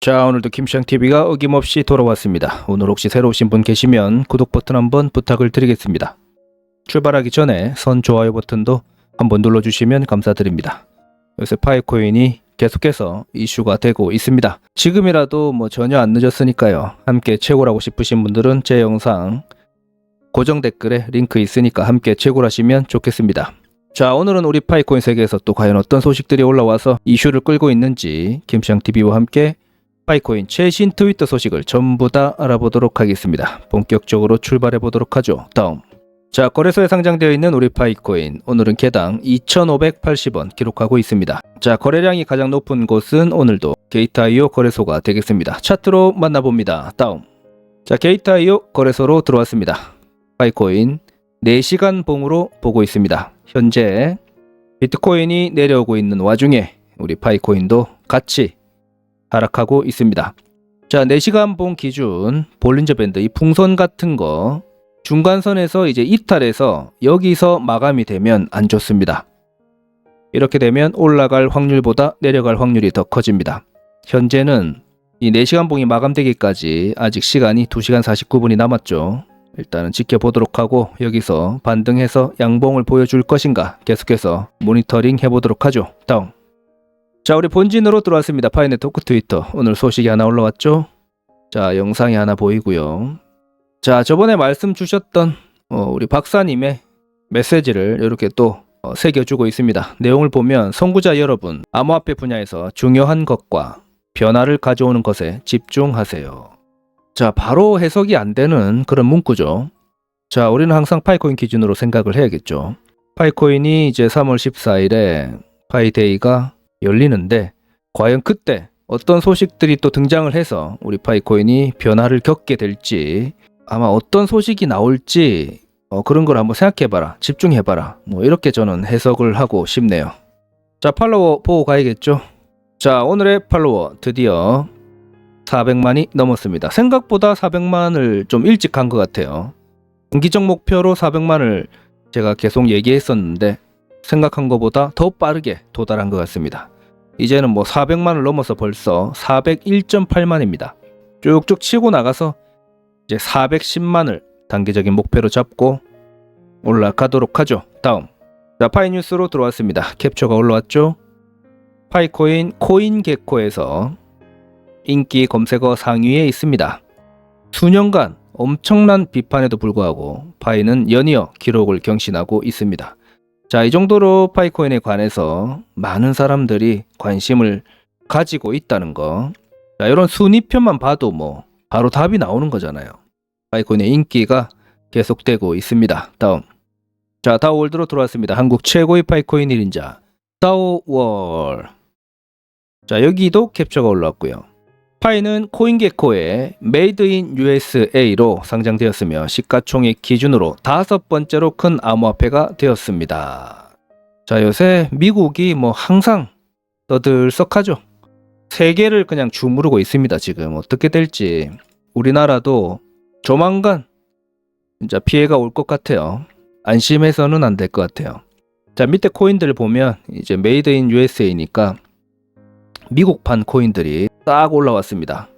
자 오늘도 김시장TV가 어김없이 돌아왔습니다. 오늘 혹시 새로 오신 분 계시면 구독 버튼 한번 부탁을 드리겠습니다. 출발하기 전에 선 좋아요 버튼도 한번 눌러주시면 감사드립니다. 요새 파이코인이 계속해서 이슈가 되고 있습니다. 지금이라도 뭐 전혀 안 늦었으니까요. 함께 채굴하고 싶으신 분들은 제 영상 고정 댓글에 링크 있으니까 함께 채굴하시면 좋겠습니다. 자 오늘은 우리 파이코인 세계에서 또 과연 어떤 소식들이 올라와서 이슈를 끌고 있는지 김시장TV와 함께 파이코인 최신 트위터 소식을 전부 다 알아보도록 하겠습니다. 본격적으로 출발해 보도록 하죠. 다음. 자, 거래소에 상장되어 있는 우리 파이코인. 오늘은 개당 2,580원 기록하고 있습니다. 자, 거래량이 가장 높은 곳은 오늘도 게이트.io 거래소가 되겠습니다. 차트로 만나봅니다. 다음. 자, 게이트.io 거래소로 들어왔습니다. 파이코인 4시간 봉으로 보고 있습니다. 현재 비트코인이 내려오고 있는 와중에 우리 파이코인도 같이 하락하고 있습니다. 자, 4시간 봉 기준 볼린저 밴드 이 풍선 같은 거 중간선에서 이제 이탈해서 여기서 마감이 되면 안 좋습니다. 이렇게 되면 올라갈 확률보다 내려갈 확률이 더 커집니다. 현재는 이 4시간 봉이 마감되기까지 아직 시간이 2시간 49분이 남았죠. 일단은 지켜보도록 하고 여기서 반등해서 양봉을 보여줄 것인가 계속해서 모니터링 해보도록 하죠. 다음. 자, 우리 본진으로 들어왔습니다. 파이네 토크 트위터. 오늘 소식이 하나 올라왔죠? 자, 영상이 하나 보이고요. 자, 저번에 말씀 주셨던 어, 우리 박사님의 메시지를 이렇게 또 어, 새겨주고 있습니다. 내용을 보면 선구자 여러분, 암호화폐 분야에서 중요한 것과 변화를 가져오는 것에 집중하세요. 자, 바로 해석이 안 되는 그런 문구죠. 자, 우리는 항상 파이코인 기준으로 생각을 해야겠죠. 파이코인이 이제 3월 14일에 파이데이가 열리는데 과연 그때 어떤 소식들이 또 등장을 해서 우리 파이코인이 변화를 겪게 될지 아마 어떤 소식이 나올지 어, 그런 걸 한번 생각해봐라 집중해봐라 뭐 이렇게 저는 해석을 하고 싶네요 자 팔로워 보고 가야겠죠 자 오늘의 팔로워 드디어 400만이 넘었습니다 생각보다 400만을 좀 일찍 간 것 같아요 분기적 목표로 400만을 제가 계속 얘기했었는데 생각한 것보다 더 빠르게 도달한 것 같습니다. 이제는 뭐 400만을 넘어서 벌써 401.8만입니다. 쭉쭉 치고 나가서 이제 410만을 단기적인 목표로 잡고 올라가도록 하죠. 다음. 자, 파이 뉴스로 들어왔습니다. 캡처가 올라왔죠? 파이코인 코인 개코에서 인기 검색어 상위에 있습니다. 수년간 엄청난 비판에도 불구하고 파이는 연이어 기록을 경신하고 있습니다. 자, 이 정도로 파이코인에 관해서 많은 사람들이 관심을 가지고 있다는 거. 자, 이런 순위표만 봐도 뭐 바로 답이 나오는 거잖아요. 파이코인의 인기가 계속되고 있습니다. 다음. 자, 다우월드로 들어왔습니다. 한국 최고의 파이코인 1인자 다우월. 자, 여기도 캡처가 올라왔고요. 파이는 코인게코의 메이드 인 USA로 상장되었으며 시가총액 기준으로 다섯 번째로 큰 암호화폐가 되었습니다. 자, 요새 미국이 뭐 항상 떠들썩하죠. 세계를 그냥 주무르고 있습니다, 지금. 어떻게 될지. 우리나라도 조만간 진짜 피해가 올 것 같아요. 안심해서는 안 될 것 같아요. 자, 밑에 코인들 보면 이제 메이드 인 USA니까 미국판 코인들이 딱 올라왔습니다.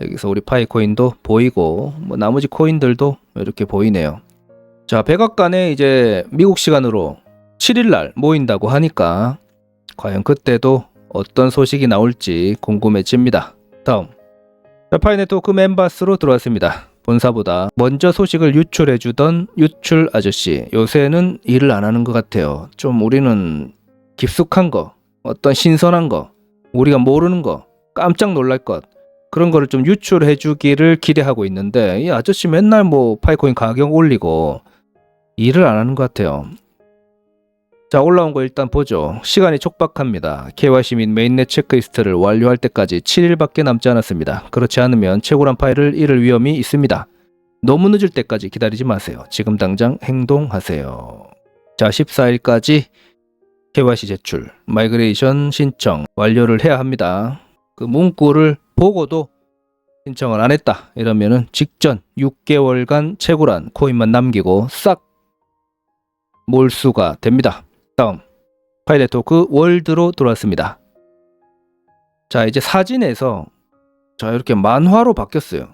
여기서 우리 파이 코인도 보이고 뭐 나머지 코인들도 이렇게 보이네요. 자, 백악관에 이제 미국 시간으로 7일 날 모인다고 하니까 과연 그때도 어떤 소식이 나올지 궁금해집니다. 다음. 자, 파이 네트워크 멤버스로 들어왔습니다. 본사보다 먼저 소식을 유출해주던 유출 아저씨. 요새는 일을 안 하는 것 같아요. 좀 우리는 깊숙한 거, 어떤 신선한 거, 우리가 모르는 거, 깜짝 놀랄 것 그런 거를 좀 유출해 주기를 기대하고 있는데 이 아저씨 맨날 뭐 파이코인 가격 올리고 일을 안 하는 것 같아요. 자 올라온 거 일단 보죠. 시간이 촉박합니다. KYC 및 메인넷 체크리스트를 완료할 때까지 7일밖에 남지 않았습니다. 그렇지 않으면 채굴한 파일을 잃을 위험이 있습니다. 너무 늦을 때까지 기다리지 마세요. 지금 당장 행동하세요. 자 14일까지 KYC 제출, 마이그레이션 신청 완료를 해야 합니다. 그 문구를 보고도 신청을 안 했다 이러면은 직전 6개월간 채굴한 코인만 남기고 싹 몰수가 됩니다. 다음 파일 네트워크 월드로 들어왔습니다. 자 이제 사진에서 자 이렇게 만화로 바뀌었어요.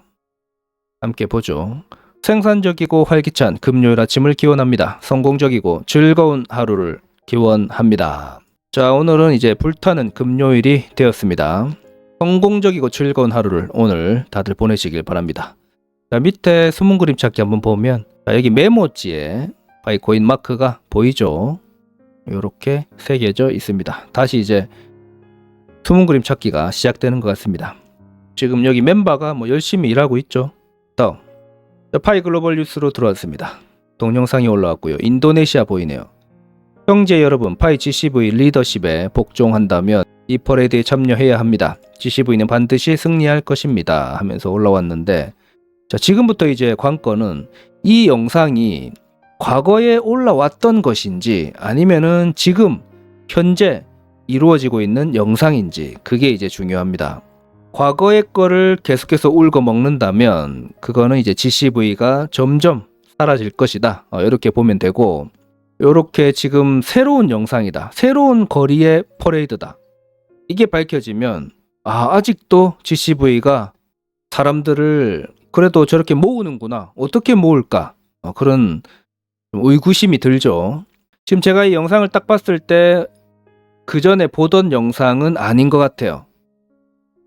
함께 보죠. 생산적이고 활기찬 금요일 아침을 기원합니다. 성공적이고 즐거운 하루를 기원합니다. 자 오늘은 이제 불타는 금요일이 되었습니다. 성공적이고 즐거운 하루를 오늘 다들 보내시길 바랍니다. 자 밑에 숨은 그림 찾기 한번 보면 자, 여기 메모지에 바이코인 마크가 보이죠? 이렇게 새겨져 있습니다. 다시 이제 숨은 그림 찾기가 시작되는 것 같습니다. 지금 여기 멤버가 뭐 열심히 일하고 있죠. 다음 자, 파이 글로벌 뉴스로 들어왔습니다. 동영상이 올라왔고요. 인도네시아 보이네요. 형제 여러분, 파이 GCV 리더십에 복종한다면 이 퍼레이드에 참여해야 합니다. GCV는 반드시 승리할 것입니다. 하면서 올라왔는데 자, 지금부터 이제 관건은 이 영상이 과거에 올라왔던 것인지 아니면은 지금 현재 이루어지고 있는 영상인지 그게 이제 중요합니다. 과거의 거를 계속해서 울고 먹는다면 그거는 이제 GCV가 점점 사라질 것이다. 어, 이렇게 보면 되고 이렇게 지금 새로운 영상이다. 새로운 거리의 퍼레이드다. 이게 밝혀지면 아 아직도 GCV가 사람들을 그래도 저렇게 모으는구나. 어떻게 모을까? 어, 그런 좀 의구심이 들죠. 지금 제가 이 영상을 딱 봤을 때 그 전에 보던 영상은 아닌 것 같아요.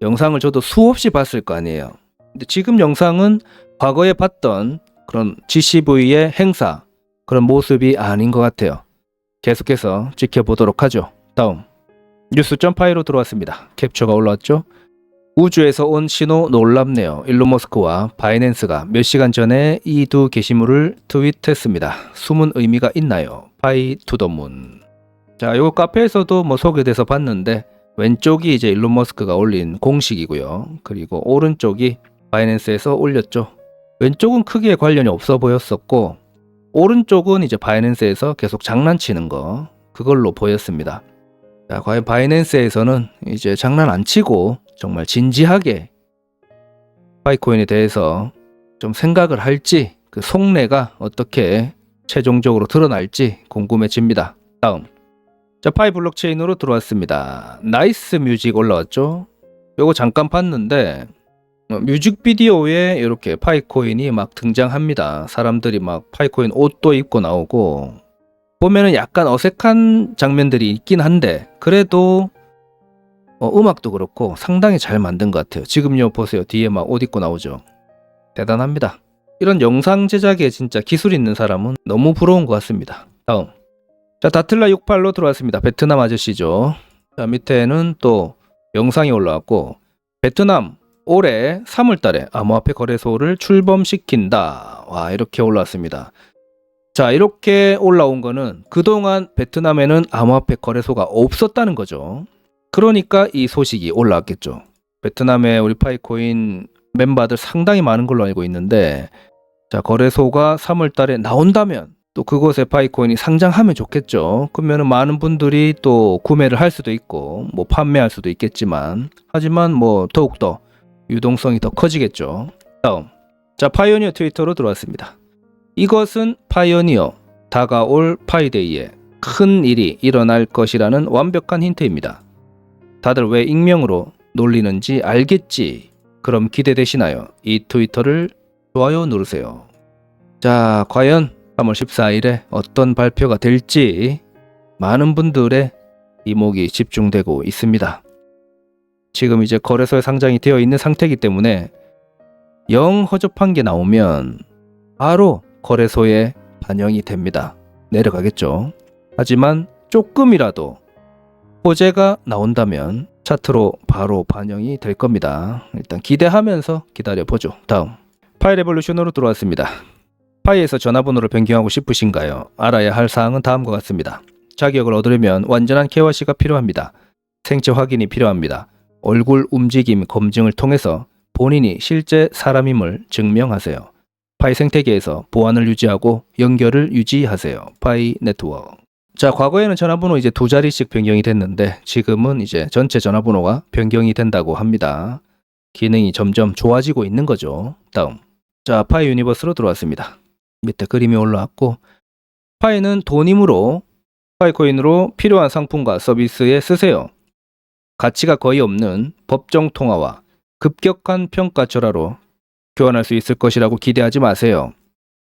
영상을 저도 수없이 봤을 거 아니에요. 근데 지금 영상은 과거에 봤던 그런 GCV의 행사, 그런 모습이 아닌 것 같아요. 계속해서 지켜보도록 하죠. 다음. 뉴스 점파이로 들어왔습니다. 캡처가 올라왔죠? 우주에서 온 신호 놀랍네요. 일론 머스크와 바이낸스가 몇 시간 전에 이 두 게시물을 트윗했습니다. 숨은 의미가 있나요? 파이 투더문. 자, 요 카페에서도 뭐 소개돼서 봤는데 왼쪽이 이제 일론 머스크가 올린 공식이고요. 그리고 오른쪽이 바이낸스에서 올렸죠. 왼쪽은 크게 관련이 없어 보였었고 오른쪽은 이제 바이낸스에서 계속 장난치는 거 그걸로 보였습니다. 자, 과연 바이낸스에서는 이제 장난 안 치고 정말 진지하게 파이코인에 대해서 좀 생각을 할지 그 속내가 어떻게 최종적으로 드러날지 궁금해집니다. 다음. 자, 파이 블록체인으로 들어왔습니다. 나이스 뮤직 올라왔죠? 요거 잠깐 봤는데 어, 뮤직비디오에 이렇게 파이코인이 막 등장합니다. 사람들이 막 파이코인 옷도 입고 나오고 보면은 약간 어색한 장면들이 있긴 한데 그래도 어, 음악도 그렇고 상당히 잘 만든 것 같아요. 지금 요 보세요 뒤에 막 옷 입고 나오죠. 대단합니다. 이런 영상 제작에 진짜 기술 있는 사람은 너무 부러운 것 같습니다. 다음 자 다틀라 68로 들어왔습니다. 베트남 아저씨죠. 자 밑에는 또 영상이 올라왔고 베트남 올해 3월달에 암호화폐 거래소를 출범시킨다. 와 이렇게 올라왔습니다. 자 이렇게 올라온 거는 그동안 베트남에는 암호화폐 거래소가 없었다는 거죠. 그러니까 이 소식이 올라왔겠죠. 베트남에 우리 파이코인 멤버들 상당히 많은 걸로 알고 있는데 자 거래소가 3월 달에 나온다면 또 그곳에 파이코인이 상장하면 좋겠죠. 그러면 많은 분들이 또 구매를 할 수도 있고 뭐 판매할 수도 있겠지만 하지만 뭐 더욱더 유동성이 더 커지겠죠. 다음 자 파이오니어 트위터로 들어왔습니다. 이것은 파이오니어 다가올 파이데이에 큰 일이 일어날 것이라는 완벽한 힌트입니다. 다들 왜 익명으로 놀리는지 알겠지? 그럼 기대되시나요? 이 트위터를 좋아요 누르세요. 자, 과연 3월 14일에 어떤 발표가 될지 많은 분들의 이목이 집중되고 있습니다. 지금 이제 거래소에 상장이 되어 있는 상태이기 때문에 영 허접한 게 나오면 바로 거래소에 반영이 됩니다. 내려가겠죠. 하지만 조금이라도 호재가 나온다면 차트로 바로 반영이 될 겁니다. 일단 기대하면서 기다려 보죠. 다음 파이 레볼루션으로 들어왔습니다. 파이에서 전화번호를 변경하고 싶으신가요? 알아야 할 사항은 다음과 같습니다. 자격을 얻으려면 완전한 KYC가 필요합니다. 생체 확인이 필요합니다. 얼굴 움직임 검증을 통해서 본인이 실제 사람임을 증명하세요. 파이 생태계에서 보안을 유지하고 연결을 유지하세요. 파이 네트워크. 자, 과거에는 전화번호 이제 두 자리씩 변경이 됐는데 지금은 이제 전체 전화번호가 변경이 된다고 합니다. 기능이 점점 좋아지고 있는 거죠. 다음. 자, 파이 유니버스로 들어왔습니다. 밑에 그림이 올라왔고 파이는 돈이므로 파이코인으로 필요한 상품과 서비스에 쓰세요. 가치가 거의 없는 법정 통화와 급격한 평가 절하로 교환할 수 있을 것이라고 기대하지 마세요.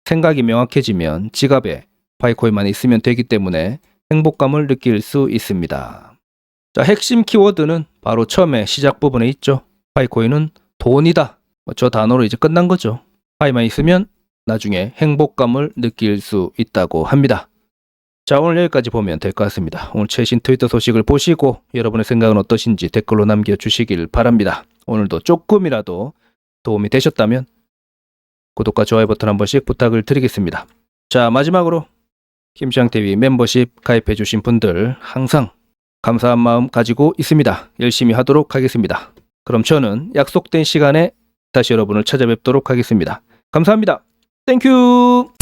생각이 명확해지면 지갑에 파이코인만 있으면 되기 때문에 행복감을 느낄 수 있습니다. 자, 핵심 키워드는 바로 처음에 시작 부분에 있죠. 파이코인은 돈이다. 뭐저 단어로 이제 끝난 거죠. 파이만 있으면 나중에 행복감을 느낄 수 있다고 합니다. 자, 오늘 여기까지 보면 될 것 같습니다. 오늘 최신 트위터 소식을 보시고 여러분의 생각은 어떠신지 댓글로 남겨주시길 바랍니다. 오늘도 조금이라도 도움이 되셨다면 구독과 좋아요 버튼 한 번씩 부탁을 드리겠습니다. 자, 마지막으로 김시장TV 멤버십 가입해주신 분들 항상 감사한 마음 가지고 있습니다. 열심히 하도록 하겠습니다. 그럼 저는 약속된 시간에 다시 여러분을 찾아뵙도록 하겠습니다. 감사합니다. 땡큐!